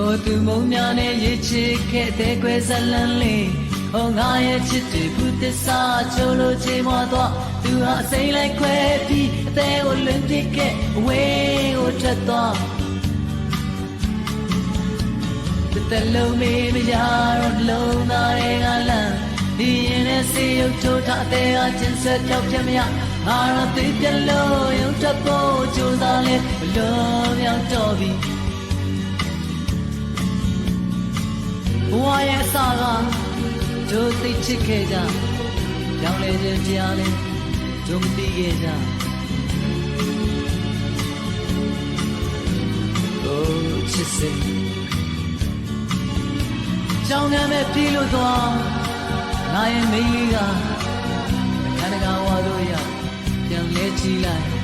ဟိုသူမုံများနဲ့ရစ်ချစ်ခဲ့တဲ့ကွယ်ဇလန်းလေးဟိုငါရဲ့ချစ်တွေဘုသစ္စာချိုးလို့ချိန်မတော့သူဟာအစိမ့်လိုက်ခွဲပြီးအသေးကိုလွင်ပြစ်ခဲ့အဝေးကိုထွက်သွားတလုံးမေးမရတော့လုံးသားတွေကလမ်းဒီရင်နဲ့စေရုပ်ထိုးထားတဲ့အချင်းဆက်ကြောက်ပြမရဟာတော့သိပြလို့ရုံထပ်ဖို့ကြိုးစားလဲဘလုံးမြောက်တော့ပြီ ဘဝရဲ့အစကတို့သိချစ်ခဲ့ကြကြောင်းလေခြင်းကြားလဲတို့မသိခဲ့ကြโอ้ချစ်စင်ကြောင်းငမ်းမဲ့ပြေးလို့သွားငါရဲ့မေးကခန္ဓာကဝါတို့ရပြန်လဲကြည့်လိုက်ဒီလိုလိုချင်လာ